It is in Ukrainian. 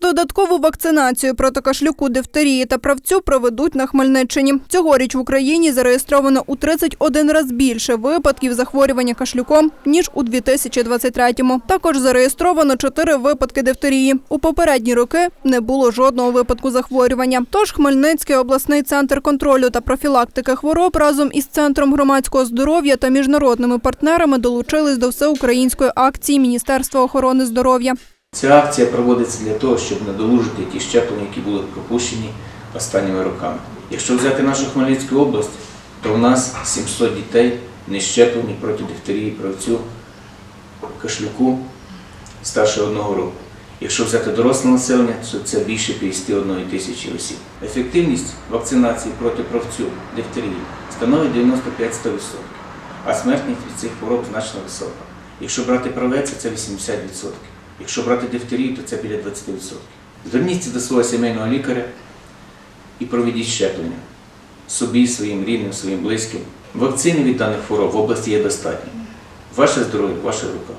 Додаткову вакцинацію проти кашлюку, дифтерії та правцю проведуть на Хмельниччині. Цьогоріч в Україні зареєстровано у 31 раз більше випадків захворювання кашлюком, ніж у 2023-му. Також зареєстровано 4 випадки дифтерії. У попередні роки не було жодного випадку захворювання. Тож Хмельницький обласний центр контролю та профілактики хвороб разом із Центром громадського здоров'я та міжнародними партнерами долучились до всеукраїнської акції Міністерства охорони здоров'я. Ця акція проводиться для того, щоб надолужити ті щеплення, які були пропущені останніми роками. Якщо взяти нашу Хмельницьку область, то в нас 700 дітей не щеплені проти дифтерії, правцю, кашлюку старше одного року. Якщо взяти доросле населення, то це більше 51 тисячі осіб. Ефективність вакцинації проти правцю, дифтерії становить 95-100%, а смертність від цих хвороб значно висока. Якщо брати правець, це 80%. Якщо брати дифтерію, то це біля 20%. Зверніться до свого сімейного лікаря і проведіть щеплення собі, своїм рідним, своїм близьким. Вакцини від даних хвороб в області є достатньо. Ваше здоров'я в ваших руках.